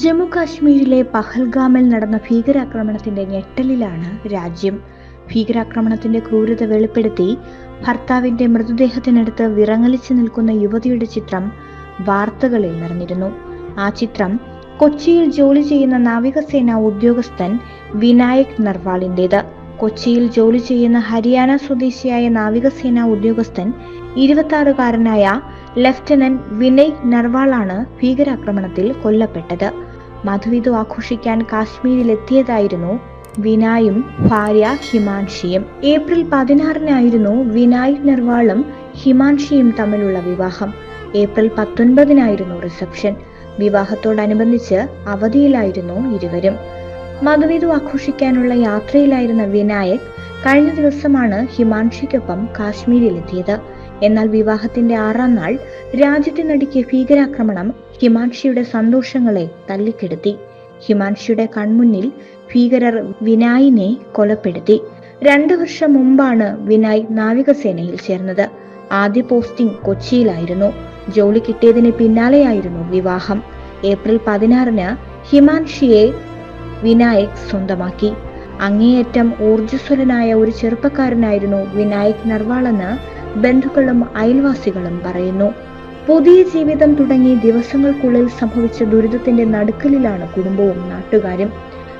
ജമ്മു കാശ്മീരിലെ പഹൽഗാമിൽ നടന്ന ഭീകരാക്രമണത്തിന്റെ ഞെട്ടലിലാണ് രാജ്യം. ഭീകരാക്രമണത്തിന്റെ ക്രൂരത വെളിപ്പെടുത്തി ഭർത്താവിന്റെ മൃതദേഹത്തിനടുത്ത് വിറങ്ങലിച്ചു നിൽക്കുന്ന യുവതിയുടെ ചിത്രം വാർത്തകളിൽ നിറഞ്ഞിരുന്നു. ആ ചിത്രം കൊച്ചിയിൽ ജോലി ചെയ്യുന്ന നാവികസേന ഉദ്യോഗസ്ഥൻ വിനായക് നർവാളിന്റേത്. കൊച്ചിയിൽ ജോലി ചെയ്യുന്ന ഹരിയാന സ്വദേശിയായ നാവികസേന ഉദ്യോഗസ്ഥൻ ഇരുപത്തി ലഫ്റ്റനന്റ് വിനയ് നർവാളാണ് ഭീകരാക്രമണത്തിൽ കൊല്ലപ്പെട്ടത്. മധുവിധു ആഘോഷിക്കാൻ കാശ്മീരിലെത്തിയതായിരുന്നു വിനായും ഭാര്യ ഹിമാൻഷിയും. ഏപ്രിൽ പതിനാറിനായിരുന്നു വിനായ് നെർവാളും ഹിമാൻഷിയും തമ്മിലുള്ള വിവാഹം. April പത്തൊൻപതിനായിരുന്നു reception. വിവാഹത്തോടനുബന്ധിച്ച് അവധിയിലായിരുന്നു ഇരുവരും. മധുവിധു ആഘോഷിക്കാനുള്ള യാത്രയിലായിരുന്ന വിനായക് കഴിഞ്ഞ ദിവസമാണ് ഹിമാൻഷിക്കൊപ്പം കാശ്മീരിലെത്തിയത്. എന്നാൽ വിവാഹത്തിന്റെ ആറാം നാൾ രാജ്യത്തെ നടുക്കിയ ഭീകരാക്രമണം ഹിമാൻഷിയുടെ സന്തോഷങ്ങളെ തല്ലിക്കെടുത്തി ഹിമാൻഷിയുടെ കൺമുന്നിൽ ഭീകരർ വിനായിനെ കൊലപ്പെടുത്തി. രണ്ടു വർഷം മുമ്പാണ് വിനായ് നാവികസേനയിൽ ചേർന്നത്. ആദ്യ പോസ്റ്റിംഗ് കൊച്ചിയിലായിരുന്നു. ജോലി കിട്ടിയതിന് പിന്നാലെയായിരുന്നു വിവാഹം. ഏപ്രിൽ പതിനാറിന് ഹിമാൻഷിയെ വിനായക് സ്വന്തമാക്കി. അങ്ങേയറ്റം ഊർജസ്വലനായ ഒരു ചെറുപ്പക്കാരനായിരുന്നു വിനായക് നർവാളെന്ന് ബന്ധുക്കളും അയൽവാസികളും പറയുന്നു. പുതിയ ജീവിതം തുടങ്ങി ദിവസങ്ങൾക്കുള്ളിൽ സംഭവിച്ച ദുരിതത്തിന്റെ നടുക്കലിലാണ് കുടുംബവും നാട്ടുകാരും.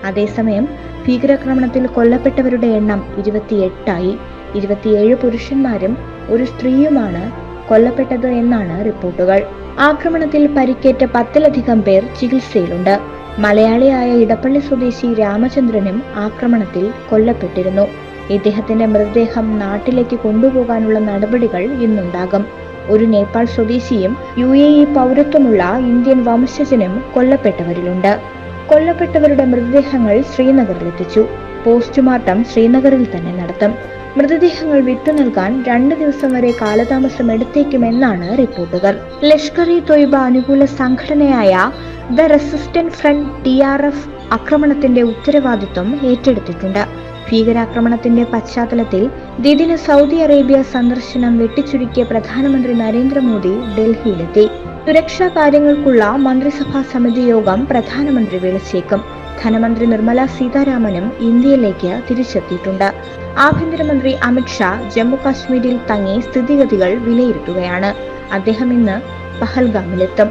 അതേസമയം ഭീകരാക്രമണത്തിൽ കൊല്ലപ്പെട്ടവരുടെ എണ്ണം ഇരുപത്തിയെട്ടായി. ഇരുപത്തിയേഴ് പുരുഷന്മാരും ഒരു സ്ത്രീയുമാണ് കൊല്ലപ്പെട്ടത് എന്നാണ് റിപ്പോർട്ടുകൾ. ആക്രമണത്തിൽ പരിക്കേറ്റ പത്തിലധികം പേർ ചികിത്സയിലുണ്ട്. മലയാളിയായ ഇടപ്പള്ളി സ്വദേശി രാമചന്ദ്രനും ആക്രമണത്തിൽ കൊല്ലപ്പെട്ടിരുന്നു. ഇദ്ദേഹത്തിന്റെ മൃതദേഹം നാട്ടിലേക്ക് കൊണ്ടുപോകാനുള്ള നടപടികൾ ഇന്നുണ്ടാകും. ഒരു നേപ്പാൾ സ്വദേശിയും യു എ ഇ പൗരത്വമുള്ള ഇന്ത്യൻ വംശജനും കൊല്ലപ്പെട്ടവരിലുണ്ട്. കൊല്ലപ്പെട്ടവരുടെ മൃതദേഹങ്ങൾ ശ്രീനഗറിലെത്തിച്ചു. പോസ്റ്റ്മോർട്ടം ശ്രീനഗറിൽ തന്നെ നടത്തും. മൃതദേഹങ്ങൾ വിട്ടു നൽകാൻ രണ്ട് ദിവസം വരെ കാലതാമസം എടുത്തേക്കുമെന്നാണ് റിപ്പോർട്ടുകൾ. ലഷ്കർ ഇ തൊയ്ബ അനുകൂല സംഘടനയായ the resistant front T R F ആക്രമണത്തിന്റെ ഉത്തരവാദിത്വം ഏറ്റെടുത്തിട്ടുണ്ട്. ഭീകരാക്രമണത്തിന്റെ പശ്ചാത്തലത്തിൽ ദ്വിദിന സൗദി അറേബ്യ സന്ദർശനം വെട്ടിച്ചുരുക്കിയ പ്രധാനമന്ത്രി നരേന്ദ്രമോദി ഡൽഹിയിലെത്തി. സുരക്ഷാ കാര്യങ്ങൾക്കുള്ള മന്ത്രിസഭാ സമിതി യോഗം പ്രധാനമന്ത്രി വിളിച്ചേക്കും. ധനമന്ത്രി നിർമ്മല സീതാരാമനും ഇന്ത്യയിലേക്ക് തിരിച്ചെത്തിയിട്ടുണ്ട്. ആഭ്യന്തരമന്ത്രി അമിത്ഷാ ജമ്മുകാശ്മീരിൽ തങ്ങി സ്ഥിതിഗതികൾ വിലയിരുത്തുകയാണ്. അദ്ദേഹം ഇന്ന് പഹൽഗാമിലെത്തും.